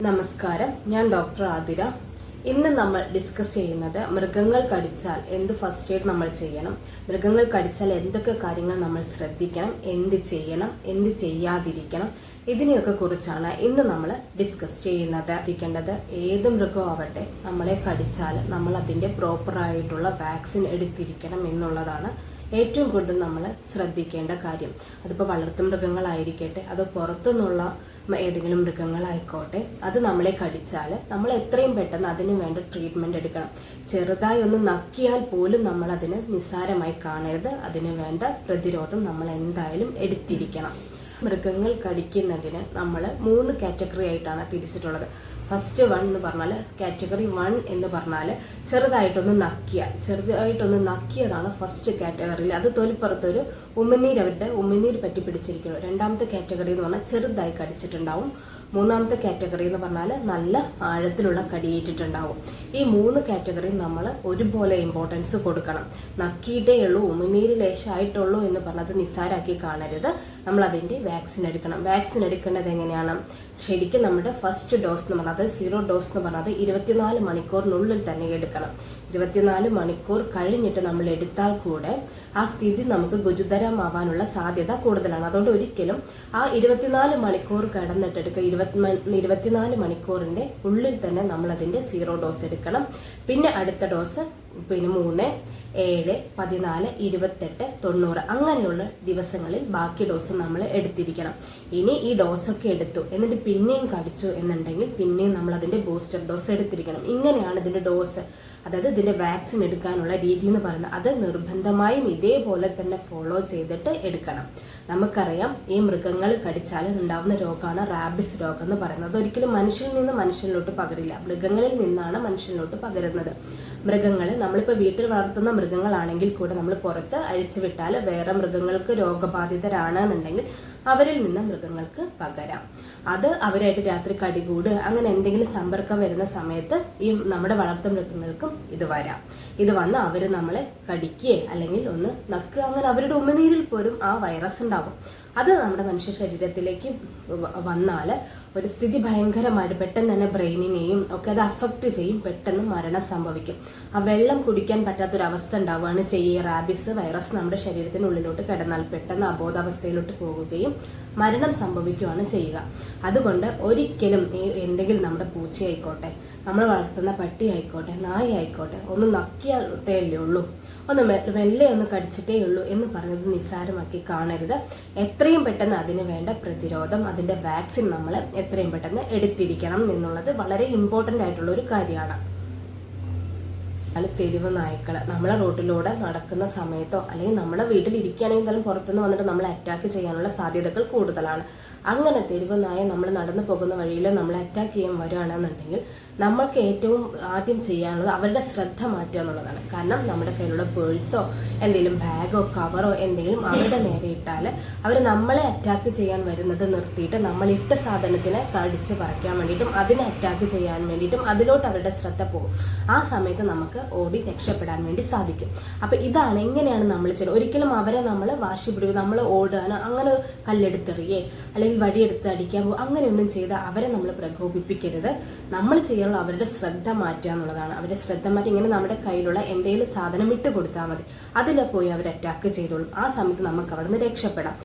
നമസ്കാരം. ഞാൻ ഡോക്ടർ ആതിര. ഇന്ന് നമ്മൾ ഡിസ്കസ് ചെയ്യുന്നത് മൃഗങ്ങൾ കടിച്ചാൽ എന്ത് ഫസ്റ്റ് എയ്ഡ് നമ്മൾ ചെയ്യണം മൃഗങ്ങൾ കടിച്ചാൽ എന്തൊക്കെ കാര്യങ്ങൾ നമ്മൾ ശ്രദ്ധിക്കണം എന്ത് ചെയ്യണം എന്ത് ചെയ്യാതിരിക്കണം ഇതിനെയൊക്കെ കുറിച്ചാണ് ഇന്ന് നമ്മൾ ഡിസ്കസ് ചെയ്യുന്നത്. ഇരിക്കേണ്ടത് ഏത് മൃഗമാവട്ടെ നമ്മളെ കടിച്ചാൽ നമ്മൾ അതിന്റെ പ്രോപ്പറായിട്ടുള്ള വാക്സിൻ എടുത്തിരിക്കണം എന്നുള്ളതാണ് ഏറ്റവും കൂടുതൽ നമ്മൾ ശ്രദ്ധിക്കേണ്ട കാര്യം. അതിപ്പോൾ വളർത്തു മൃഗങ്ങളായിരിക്കട്ടെ അത് പുറത്തുനിന്നുള്ള ഏതെങ്കിലും മൃഗങ്ങളായിക്കോട്ടെ അത് നമ്മളെ കടിച്ചാൽ നമ്മൾ എത്രയും പെട്ടെന്ന് അതിന് വേണ്ട ട്രീറ്റ്മെന്റ് എടുക്കണം. ചെറുതായി ഒന്ന് നക്കിയാൽ പോലും നമ്മൾ അതിന് നിസ്സാരമായി കാണരുത്. അതിന് വേണ്ട പ്രതിരോധം നമ്മൾ എന്തായാലും എടുത്തിരിക്കണം. മൃഗങ്ങൾ കടിക്കുന്നതിന് നമ്മൾ മൂന്ന് കാറ്റഗറി ആയിട്ടാണ് തിരിച്ചിട്ടുള്ളത്. ഫസ്റ്റ് വൺ എന്ന് പറഞ്ഞാൽ കാറ്റഗറി വൺ എന്ന് പറഞ്ഞാൽ ചെറുതായിട്ടൊന്ന് നക്കിയ. ചെറുതായിട്ടൊന്ന് നക്കിയതാണ് ഫസ്റ്റ് കാറ്റഗറിയിൽ അത് തൊലിപ്പുറത്തൊരു ഉമിനീര് അവരുടെ ഉമിനീര് പറ്റി പിടിച്ചിരിക്കുന്നു. രണ്ടാമത്തെ കാറ്റഗറി എന്ന് പറഞ്ഞാൽ ചെറുതായി കടിച്ചിട്ടുണ്ടാവും. മൂന്നാമത്തെ കാറ്റഗറി എന്ന് പറഞ്ഞാൽ നല്ല ആഴത്തിലുള്ള കടിയേറ്റിട്ടുണ്ടാവും. ഈ മൂന്ന് കാറ്റഗറി നമ്മൾ ഒരുപോലെ ഇമ്പോർട്ടൻസ് കൊടുക്കണം. നക്കിയിട്ടേ ഉള്ളൂ ഉമിനീര് ലേശമായിട്ടുള്ളൂ എന്ന് പറഞ്ഞത് നിസ്സാരാക്കി കാണരുത്. നമ്മൾ അതിന്റെ വാക്സിൻ എടുക്കണം. വാക്സിൻ എടുക്കേണ്ടത് എങ്ങനെയാണ്? ശരിക്കും നമ്മുടെ ഫസ്റ്റ് ഡോസ് എന്ന് പറഞ്ഞത് സീറോ ഡോസ് എന്ന് പറഞ്ഞത് ഇരുപത്തിനാല് മണിക്കൂറിനുള്ളിൽ തന്നെ എടുക്കണം. ഇരുപത്തിനാല് മണിക്കൂർ കഴിഞ്ഞിട്ട് നമ്മൾ എടുത്താൽ കൂടെ ആ സ്ഥിതി നമുക്ക് ഗുരുതരമാവാനുള്ള സാധ്യത കൂടുതലാണ്. അതുകൊണ്ട് ഒരിക്കലും ആ ഇരുപത്തിനാല് മണിക്കൂർ കടന്നിട്ട് എടുക്കുക ഇരുപത്തി ഇരുപത്തിനാല് മണിക്കൂറിന്റെ ഉള്ളിൽ തന്നെ നമ്മൾ അതിന്റെ സീറോ ഡോസ് എടുക്കണം. പിന്നെ അടുത്ത ഡോസ് പിന്നെ മൂന്ന് ഏഴ് പതിനാല് ഇരുപത്തെട്ട് തൊണ്ണൂറ് അങ്ങനെയുള്ള ദിവസങ്ങളിൽ ബാക്കി ഡോസ് നമ്മൾ എടുത്തിരിക്കണം. ഇനി ഈ ഡോസൊക്കെ എടുത്തു. എന്നിട്ട് പിന്നെയും കടിച്ചു എന്നുണ്ടെങ്കിൽ പിന്നെയും നമ്മൾ അതിന്റെ ബൂസ്റ്റർ ഡോസ് എടുത്തിരിക്കണം. ഇങ്ങനെയാണ് ഇതിന്റെ ഡോസ്. അതായത് ഇതിന്റെ വാക്സിൻ എടുക്കാനുള്ള രീതി എന്ന് പറയുന്നത് അത് നിർബന്ധമായും ഇതേപോലെ തന്നെ ഫോളോ ചെയ്തിട്ട് എടുക്കണം. നമുക്കറിയാം ഈ മൃഗങ്ങൾ കടിച്ചാൽ ഉണ്ടാവുന്ന രോഗമാണ് റാബിസ് രോഗം എന്ന് പറയുന്നത്. ഒരിക്കലും മനുഷ്യനിൽ നിന്ന് മനുഷ്യനിലോട്ട് പകരില്ല. മൃഗങ്ങളിൽ നിന്നാണ് മനുഷ്യനിലോട്ട് പകരുന്നത്. മൃഗങ്ങൾ നമ്മളിപ്പോൾ വീട്ടിൽ വളർത്തുന്ന മൃഗങ്ങളാണെങ്കിൽ കൂടെ നമ്മൾ പുറത്ത് അഴിച്ചു വിട്ടാൽ വേറെ മൃഗങ്ങൾക്ക് രോഗബാധിതരാണ് എന്നുണ്ടെങ്കിൽ അവരിൽ നിന്ന് മൃഗങ്ങൾക്ക് പകരാം. അത് അവരായിട്ട് രാത്രി കടികൂട് അങ്ങനെ എന്തെങ്കിലും സമ്പർക്കം വരുന്ന സമയത്ത് ഈ നമ്മുടെ വളർത്തു മൃഗങ്ങൾക്കും ഇത് വരാം. ഇത് വന്ന് അവർ നമ്മളെ കടിക്കുകയോ അല്ലെങ്കിൽ ഒന്ന് നക്കുക അങ്ങനെ അവരുടെ ഉമിനീരിൽ പോലും ആ വൈറസ് ഉണ്ടാവും. അത് നമ്മുടെ മനുഷ്യ ശരീരത്തിലേക്ക് വന്നാൽ ഒരു സ്ഥിതി ഭയങ്കരമായിട്ട് പെട്ടെന്ന് തന്നെ ബ്രെയിനിനെയും ഒക്കെ അത് അഫക്റ്റ് ചെയ്യും. പെട്ടെന്ന് മരണം സംഭവിക്കും. ആ വെള്ളം കുടിക്കാൻ പറ്റാത്തൊരവസ്ഥ ഉണ്ടാവുകയാണ് ചെയ്യുക റാബിസ് വൈറസ് നമ്മുടെ ശരീരത്തിനുള്ളിലോട്ട് കിടന്നാൽ പെട്ടെന്ന് അബോധാവസ്ഥയിലോട്ട് പോകുകയും മരണം സംഭവിക്കുകയാണ് ചെയ്യുക. അതുകൊണ്ട് ഒരിക്കലും എന്തെങ്കിലും നമ്മുടെ പൂച്ചയായിക്കോട്ടെ നമ്മൾ വളർത്തുന്ന പട്ടി ആയിക്കോട്ടെ നായ ആയിക്കോട്ടെ ഒന്ന് നക്കിയാട്ടേ അല്ലേ ഉള്ളൂ. ഒന്ന് മെല്ലെ ഒന്ന് കടിച്ചിട്ടേ ഉള്ളൂ എന്ന് പറഞ്ഞത് നിസ്സാരമാക്കി കാണരുത്. എത്രയും പെട്ടെന്ന് അതിന് വേണ്ട പ്രതിരോധം അതിന്റെ വാക്സിൻ നമ്മൾ എത്രയും പെട്ടെന്ന് എടുത്തിരിക്കണം എന്നുള്ളത് വളരെ ഇമ്പോർട്ടന്റ് ആയിട്ടുള്ള ഒരു കാര്യമാണ്. തെരുവ് നായ്ക്കൾ നമ്മളെ റോട്ടിലൂടെ നടക്കുന്ന സമയത്തോ അല്ലെങ്കിൽ നമ്മളെ വീട്ടിൽ ഇരിക്കുകയാണെങ്കിൽ തന്നെ പുറത്തുനിന്ന് വന്നിട്ട് നമ്മളെ അറ്റാക്ക് ചെയ്യാനുള്ള സാധ്യതകൾ കൂടുതലാണ്. അങ്ങനെ തെരുവ് നായ നമ്മൾ നടന്നു പോകുന്ന വഴിയിൽ നമ്മൾ അറ്റാക്ക് ചെയ്യാൻ വരികയാണെന്നുണ്ടെങ്കിൽ നമ്മൾക്ക് ഏറ്റവും ആദ്യം ചെയ്യാനുള്ളത് അവരുടെ ശ്രദ്ധ മാറ്റുക എന്നുള്ളതാണ്. കാരണം നമ്മുടെ കയ്യിലുള്ള പേഴ്സോ എന്തെങ്കിലും ബാഗോ കവറോ എന്തെങ്കിലും അവരുടെ നേരെ ഇട്ടാൽ അവർ നമ്മളെ അറ്റാക്ക് ചെയ്യാൻ വരുന്നത് നിർത്തിയിട്ട് നമ്മൾ ഇട്ട സാധനത്തിനെ തടിച്ച് പറിക്കാൻ വേണ്ടിയിട്ടും അതിനെ അറ്റാക്ക് ചെയ്യാൻ വേണ്ടിയിട്ടും അതിലോട്ട് അവരുടെ ശ്രദ്ധ പോകും. ആ സമയത്ത് നമുക്ക് ഓടി രക്ഷപ്പെടാൻ വേണ്ടി സാധിക്കും. അപ്പൊ ഇതാണ് എങ്ങനെയാണ് നമ്മൾ ചെയ്യുന്നത് ഒരിക്കലും അവരെ നമ്മൾ വാശി പിടിക്കും നമ്മൾ ഓടാനോ അങ്ങനെ കല്ലെടുത്തെറിയേ അല്ലെങ്കിൽ വടിയെടുത്ത് അടിക്കാൻ പോകും അങ്ങനെയൊന്നും ചെയ്ത് അവരെ നമ്മൾ പ്രകോപിപ്പിക്കരുത്. നമ്മൾ ചെയ്യാനുള്ള അവരുടെ ശ്രദ്ധ മാറ്റുക എന്നുള്ളതാണ്. അവരുടെ ശ്രദ്ധ മാറ്റി ഇങ്ങനെ നമ്മുടെ കയ്യിലുള്ള എന്തെങ്കിലും സാധനം ഇട്ട് കൊടുത്താൽ മതി. അതിൽ പോയി അവർ അറ്റാക്ക് ചെയ്തോളും. ആ സമയത്ത് നമുക്ക് അവിടെ നിന്ന് രക്ഷപ്പെടാം.